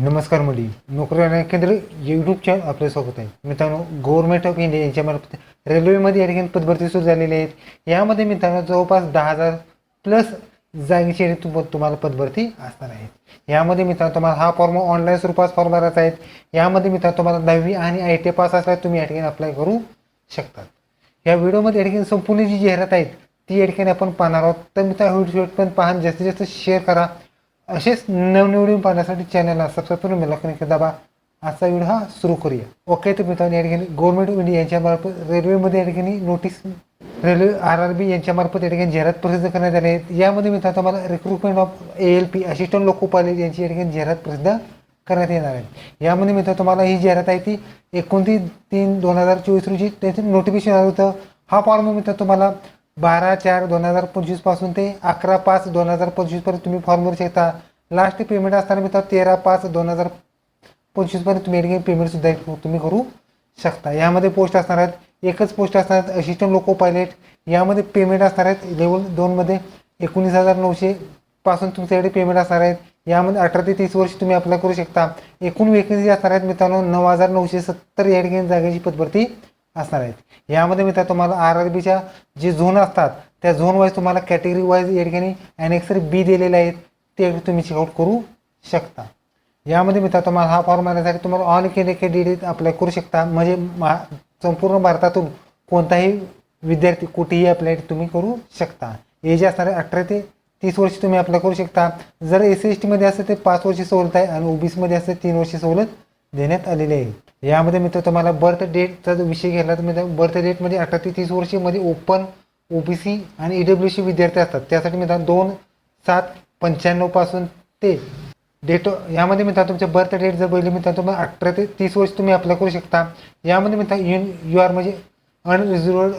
नमस्कार मुली. नोकरी केंद्र यूट्यूब चॅनल स्वागत आहे. मित्रांनो गव्हर्नमेंट ऑफ इंडिया यांच्यामार्फत रेल्वेमध्ये या ठिकाणी पदभरती सुरू झालेली आहेत. यामध्ये मित्रांनो जवळपास दहा हजार प्लस जागेची तुम- तुम्हाला पदभरती असणार आहे यामध्ये मित्रांनो तुम्हाला हा फॉर्म ऑनलाईन स्वरूपात फॉर्म भरायचा आहे. यामध्ये मित्रांनो तुम्हाला दहावी आणि आय टी पास असल्यास तुम्ही या ठिकाणी अप्लाय करू शकतात या व्हिडिओमध्ये या ठिकाणी संपूर्ण जी जाहिरात आहेत ती या ठिकाणी आपण पाहणार आहोत. तर मित्रांनो व्हिडिओ पण पाहा जास्तीत जास्त शेअर करा. असेच नवनिवडून पाहण्यासाठी चॅनलला सबस्क्राईब करून बेल आयकॉन दाबा. आजचा व्हिडिओ हा सुरू करूया. ओके तर मित्रांनो या ठिकाणी गव्हर्नमेंट ऑफ इंडिया यांच्यामार्फत रेल्वेमध्ये या ठिकाणी notice railway R R B यांच्यामार्फत या ठिकाणी जाहिरात प्रसिद्ध करण्यात आली आहे. यामध्ये मित्रांनो तुम्हाला recruitment of A L P assistant loco यांची या ठिकाणी जाहिरात प्रसिद्ध करण्यात येणार आहे. यामध्ये मित्रांनो तुम्हाला ही जाहिरात आहे ती एकोणतीस तीन दोन हजार चोवीस रोजी त्याचं नोटिफिकेशन आलं होतं. हा फॉर्म मित्रांनो तुम्हाला बारा चार दोन हजार पंचवीसपासून ते अकरा पाच दोन हजार पंचवीसपर्यंत तुम्ही फॉर्म भरू शकता. लास्ट पेमेंट असताना मित्र तेरा पाच दोन हजार पंचवीसपर्यंत तुम्ही या पेमेंटसुद्धा पेमेंट सुद्धा तुम्ही करू शकता. यामध्ये पोस्ट असणार आहेत. एकच पोस्ट असणार आहेत. असिस्टंट लोको पायलट यामध्ये पेमेंट असणार आहेत. लेवल दोनमध्ये एकोणीस हजार नऊशे पासून तुमच्याकडे पेमेंट असणार आहेत. यामध्ये अठरा ते तीस वर्ष तुम्ही अप्लाय करू शकता. एकूण वेकन्सी असणार आहेत मित्रांनो नऊ हजार नऊशे सत्तर या ठिकाणी जागेची पदभरती असणार आहेत. यामध्ये मित्र तुम्हाला आर आर बीच्या जे झोन असतात त्या झोन वाईज तुम्हाला कॅटेगरी वाईज या ठिकाणी ॲनेक्सर बी दिलेले आहेत. ते तुम्ही चेकआउट करू शकता. यामध्ये मित्र तुम्हाला हा फॉर्म आणण्यासाठी तुम्हाला ऑल इंडिया कॅन्डिडेट अप्लाय करू शकता. म्हणजे मा संपूर्ण भारतातून कोणताही विद्यार्थी कुठेही अप्लाय तुम्ही करू शकता. एज असणार अठरा ते तीस वर्ष तुम्ही अप्लाय करू शकता. जर एस सी एस टीमध्ये असेल तर पाच वर्ष सवलत आहे आणि ओबीसीमध्ये असेल तीन वर्ष सवलत देण्यात आलेली आहे. यामध्ये मित्र तुम्हाला बर्थ डेटचा जो विषय घ्यायला तर मित्र बर्थ डेट म्हणजे अठरा ते तीस वर्षामध्ये ओपन ओबीसी आणि ईडब्ल्यू सी विद्यार्थी असतात. त्यासाठी मित्रांनो दोन सात पंच्याण्णवपासून ते डेट यामध्ये मित्र तुमचे बर्थ डेट जर बघितली मित्र तुम्हाला अठरा ते तीस वर्ष तुम्ही अप्लाय करू शकता. यामध्ये मित्र यू यू आर म्हणजे अनरिझर्वड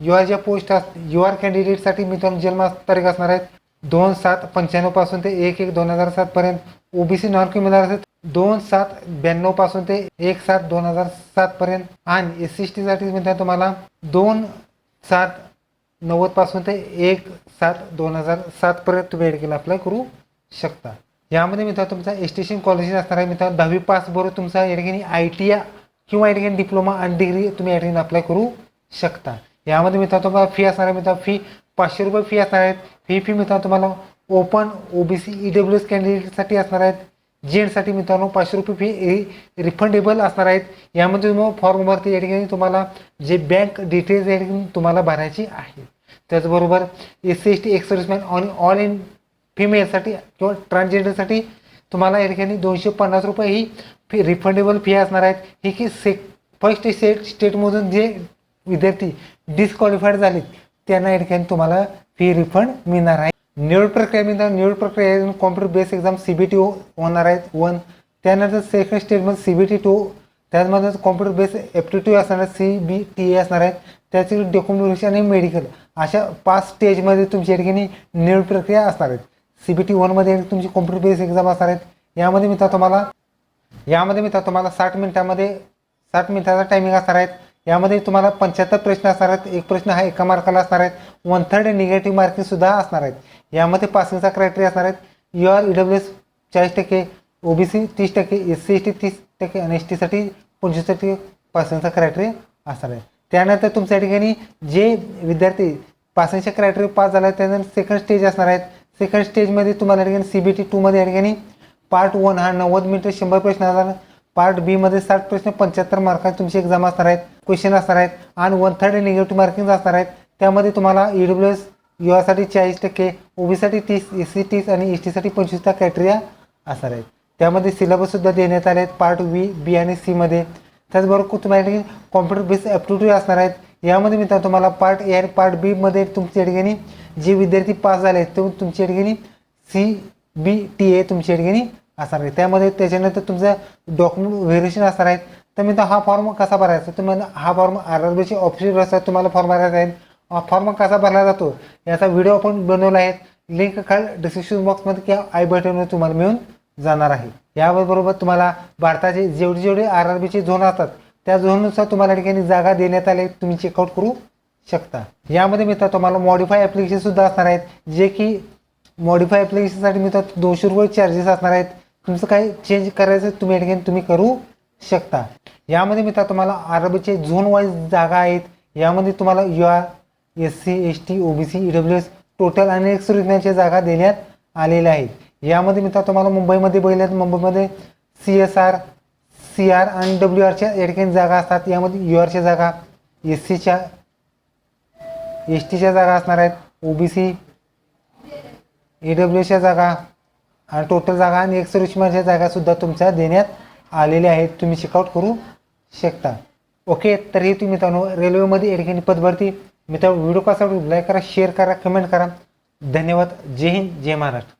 यू आर ज्या पोस्ट अस यू आर कॅन्डिडेटसाठी मित्रांनो जन्म तारीख असणार आहेत दोन सात पंच्याण्णवपासून ते एक एक दोन हजार सातपर्यंत ओबीसी नॉन क्रिमिनल असेल दोन सात ब्याण्णवपासून ते एक सात दोन हजार सातपर्यंत आणि एस सी एस टीसाठी मित्रांनो तुम्हाला दोन सात नव्वदपासून ते एक सात दोन हजार सातपर्यंत तुम्ही एडकेला अप्लाय करू शकता. यामध्ये मित्रांनो तुमचा एस्टेशन कॉलेज असणार आहे मित्रांनो. दहावी पास बरोबर तुमचा या ठिकाणी आय टी आय किंवा या ठिकाणी डिप्लोमा आणि डिग्री तुम्ही या ठिकाणी अप्लाय करू शकता. यामध्ये मित्रांनो तुम्हाला फी असणार आहे मित्रांनो. फी पाचशे रुपये फी असणार आहेत. ही फी मित्रांनो तुम्हाला open OBC E W S कॅन्डिडेटसाठी असणार आहेत. जेंट्ससाठी मित्रांनो पाचशे रुपये फी रिफंडेबल असणार आहेत. यामध्ये तुम्हाला फॉर्मवरती या ठिकाणी तुम्हाला जे बँक डिटेल्स या ठिकाणी तुम्हाला भरायची आहे. त्याचबरोबर S C S T ex serviceman on all in फिमेलसाठी किंवा ट्रान्सजेंडरसाठी तुम्हाला या ठिकाणी दोनशे पन्नास रुपये ही फी रिफंडेबल फी असणार आहेत. ही की से फर्स्ट स्टेट स्टेटमधून जे विद्यार्थी डिस्क्वालिफाईड झालेत त्यांना या ठिकाणी तुम्हाला फी रिफंड मिळणार आहे. निवड प्रक्रिया मिळणार निवड प्रक्रिया computer base exam C B T होणार आहेत. वन त्यानंतर सेकंड स्टेटमध्ये सी बी टी टू त्याचमध्ये कॉम्प्युटर बेस एप्टिट्यूड असणार आहे सी बी टी ए असणार आहेत. त्याचे डॉक्युमेंटेशन आणि मेडिकल अशा पाच स्टेजमध्ये तुमच्या या ठिकाणी निवड प्रक्रिया असणार आहेत. सी बी टी वनमध्ये तुमची कॉम्प्युटर बेस एक्झाम असणार आहेत. यामध्ये मित्र तुम्हाला यामध्ये मित्र तुम्हाला साठ मिनिटामध्ये साठ मिनिटाचा टायमिंग असणार आहेत. यामध्ये तुम्हाला पंच्याहत्तर प्रश्न असणार आहेत. एक प्रश्न हा एका मार्काला असणार आहेत. वन थर्ड निगेटिव्ह मार्किंग सुद्धा असणार आहेत. यामध्ये पासिंगचा क्रायटेरिया असणार आहेत. U R E W S चाळीस टक्के ओबीसी तीस टक्के एस सी एस टी तीस टक्के आणि एस टीसाठी पंचवीस टक्के पासिंगचा क्रायटेरिया असणार आहे. त्यानंतर तुमच्या ठिकाणी जे विद्यार्थी पासिंगच्या क्रायटेरिया पास झाला आहे त्यानंतर सेकंड स्टेज असणार आहेत. सेकंड स्टेजमध्ये तुम्हाला या ठिकाणी सी बी टी टूमध्ये या ठिकाणी पार्ट वन हा नव्वद मिनिटं शंभर प्रश्न असणार. पार्ट बीमध्ये साठ प्रश्न पंच्याहत्तर मार्कांची तुमची एक्झाम असणार आहेत. क्वेश्चन असणार आहेत आणि वन थर्ड निगेटिव्ह मार्किंग असणार आहेत. त्यामध्ये तुम्हाला ई डब्ल्यू एस युआसाठी चाळीस टक्के ओबीसाठी तीस एस सी तीस आणि एस टीसाठी पंचवीसचा क्रायटेरिया असणार आहेत. त्यामध्ये सिलेबससुद्धा देण्यात आले आहेत पार्ट वी बी आणि सीमध्ये त्याचबरोबर तुम्हाला ठिकाणी कॉम्प्युटर बेस ॲप्टिट्यूड असणार आहेत. यामध्ये मित्रांनो तुम्हाला पार्ट ए आणि पार्ट बीमध्ये तुमच्या ठिकाणी जे विद्यार्थी पास झाले आहेत ते तुमच्या ठिकाणी सी बी टी ए तुमच्या ठिकाणी असणार आहे त्यामध्ये त्याच्यानंतर तुमचं डॉक्युमेंट व्हेरिएशन असणार आहेत. तर मी हा फॉर्म कसा भरायचा? तुम्हाला हा फॉर्म आर आर बीची ऑफिशियल वेबसाईट तुम्हाला फॉर्म भरायचा आहे. फॉर्म कसा भरला जातो? याचा व्हिडिओ आपण बनवला आहे. लिंक खाल डिस्क्रिप्शन बॉक्समध्ये किंवा आय बटनवर तुम्हाला मिळून जाणार आहे. याबरोबर तुम्हाला भारताचे जेवढे जेवढे आर आर बीचे झोन असतात त्या झोननुसार तुम्हाला ठिकाणी जागा देण्यात आले तुम्ही चेकआउट करू शकता. यामध्ये मित्र तुम्हाला मॉडिफाय ॲप्लिकेशनसुद्धा असणार आहेत. जे की मॉडिफाय ॲप्लिकेशनसाठी मित्र दोनशे रुपये चार्जेस असणार आहेत. तुमचं काही चेंज करायचं तुम्ही या ठिकाणी तुम्ही करू शकता. यामध्ये मित्र तुम्हाला आरबीचे झोन वाईज जागा आहेत. यामध्ये तुम्हाला U R S C S T O B C E W S total आणि एक्सरिजनच्या जागा देण्यात आलेल्या आहेत. यामध्ये मित्र तुम्हाला मुंबईमध्ये बघितल्यात मुंबईमध्ये C S R C R आणि डब्ल्यू आरच्या या ठिकाणी जागा असतात. यामध्ये यू आरच्या जागा एस सीच्या एस टीच्या जागा असणार आहेत. ओ बी सी ई डब्ल्यूच्या जागा आणि टोटल जागा आणि एक्सरिशमाच्या जागासुद्धा तुमच्या देण्यात आलेले आहेत तुम्ही चेकआउट करू शकता. ओके तर हे तुम्ही मित्रांनो रेल्वेमध्ये या ठिकाणी पदभरती मित्रांनो व्हिडिओ कसा लाईक करा शेअर करा कमेंट करा. धन्यवाद. जय हिंद जय महाराष्ट्र.